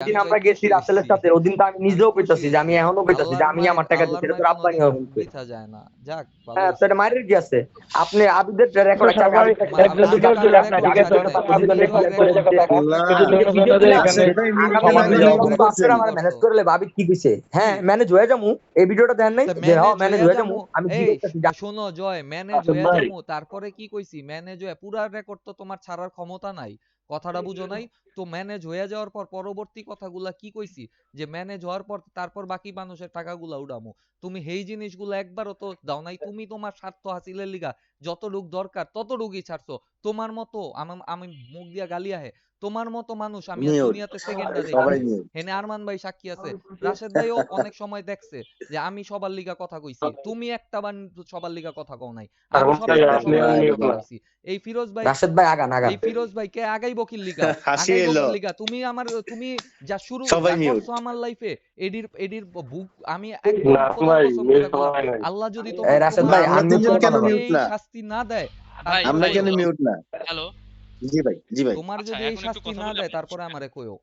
দিন আমরা গেছি রাসেলের সাথে ওদিন তো আমি নিজেও কইতাছি যে আমি এখনও কইতাছি যে আমি আমার টাকা দিচ্ছি এটা তো আব্বানি হবে। বলছে। যায় না। যাক হ্যাঁ তো এটা মায়ের কি আছে? আপনি আবিদের রেকর্ড আছে আমি দুটো আপনার ঠিক আছে। আপনারা আমার ম্যানেজ করে লেবে আবিদ কি কইছে হ্যাঁ ম্যানেজ হয়ে যামু এই ভিডিওটা দেন নাই? যে হ্যাঁ ম্যানেজ হয়ে যামু যামু। আমি কি করতেছি শোনো জয় ম্যানেজ আচ্ছা, হয়ে ভাই। যাব। তারপরে কি কইছি? ম্যানেজ হয়ে পুরা রেকর্ড তো তোমার ছাড়ার ক্ষমতা নাই। কথাটা বুঝো নাই? তো ম্যানেজ হয়ে যাওয়ার পর পরবর্তী কথাগুলা কি কইছি? যে ম্যানেজ হওয়ার পর তারপর বাকি মানুষের টাকাগুলা উড়ামো। তুমি সেই জিনিসগুলো একবারও তো দাও নাই। তুমি তোমার স্বার্থ হাসিলের লিগা যতটুক দরকার তত ততটুকুই ছাড়ছো। তোমার মতো আমি আমি মুখ দিয়া গালি আহে। তোমার মতো মানুষ আমি দুনিয়াতে সেকেন্ডে দেখি হেনে আরমান ভাই সাক্ষী আছে। রাশেদ ভাইও অনেক সময় দেখছে যে আমি সবার লিগা কথা কইছি। তুমি একটা বার সবার লিগা কথা কও নাই। আমি সবার আপনি সবার আমি লিগা কথা কইছি। এই ফিরোজ ভাই রাশেদ ভাই আগান আগান। এই ফিরোজ ভাই কে আগাই বকির লিগা? হাসি আগাই। বকির লিগা? তুমি আমার তুমি যা শুরু করছ আমার লাইফে এডির এডির বুক আমি। আল্লাহ যদি এই তোমার রাশেদ ভাই, আমি কেন এই না? শাস্তি না দেয় আমরা কেন মিউট না? হ্যালো? জি ভাই জি ভাই তোমার আচ্ছা, যদি এই শাস্তি না দেয় তারপরে। আমারে কইও